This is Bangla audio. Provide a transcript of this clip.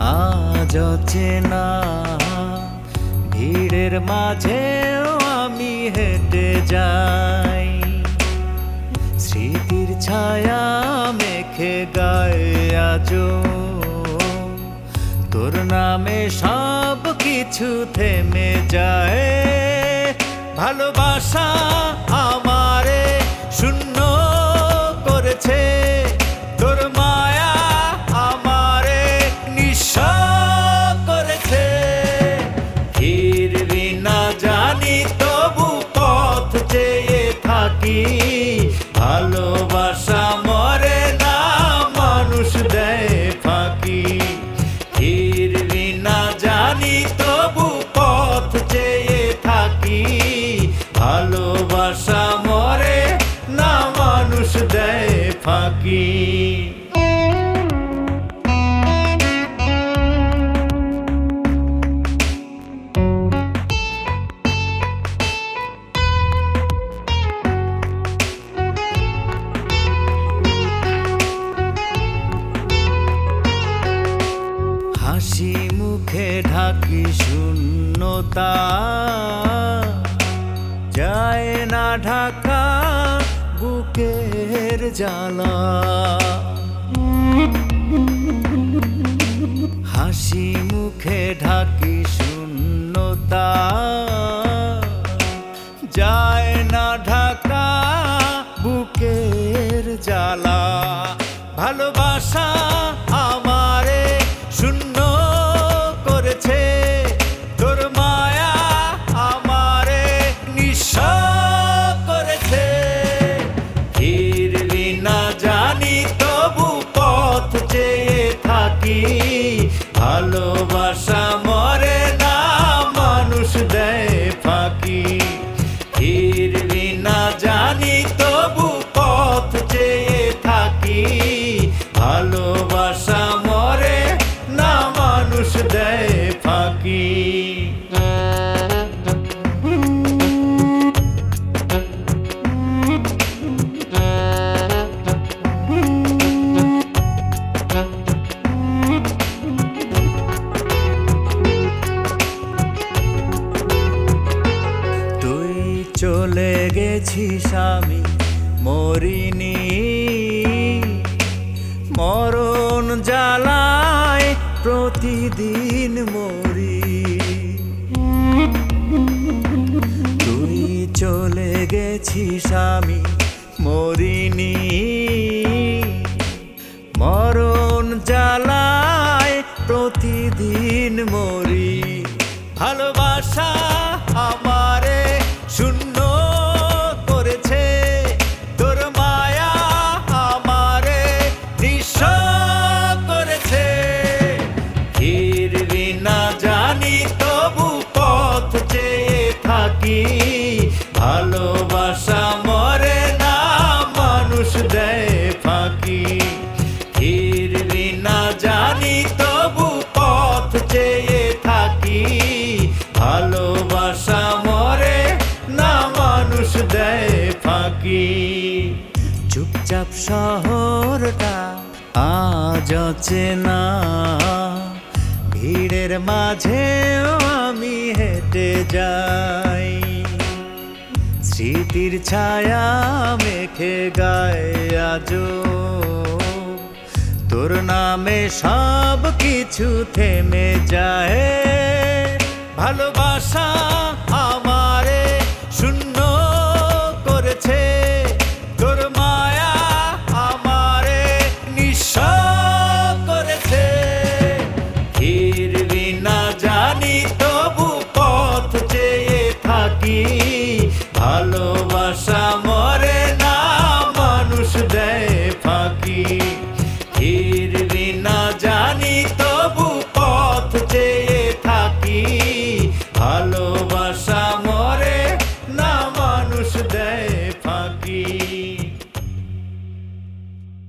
আজ চেনা ভিড়ের মাঝেও আমি হেঁটে যাই। স্মৃতির ছায়া মেখে গায়ে আজো তোর নামে সব কিছু থেমে যায়। ভালোবাসা ঢাকি শূন্যতা যায় না ঢাকা বুকের জ্বালা। হাসি মুখে ঢাকি শূন্যতা যায় না ঢাকা না জানি তবু পথ চেয়ে থাকি। ভালোবাসা মরে না মানুষ দেয় ফাঁকি। গেছিস আমি, মরিনি। মরণ জ্বালায় প্রতিদিন মরি। তুই চলে গেছিস আমি, মরিনি। মরণ জ্বালায় প্রতিদিন মরি। ভালোবাসা থাকি, ভালোবাসা মরে না, মানুষ দেয় ফাঁকি। ফিরবি না জানি, তবু পথ চেয়ে থাকি। ভালোবাসা মরে না, মানুষ দেয় ফাঁকি। চুপচাপ শহরটা আজ চেনা ভিড়ের মাঝেও আমি হেঁটে যাই। স্মৃতির ছায়া মেখে গায়ে আজ তোর নামে সব কিছু থেমে যায়। ভালোবাসা ভালোবাসা মরে না মানুষ দেয় ফাঁকি। ফিরবি না জানি তবু পথ চেয়ে থাকি। ভালোবাসা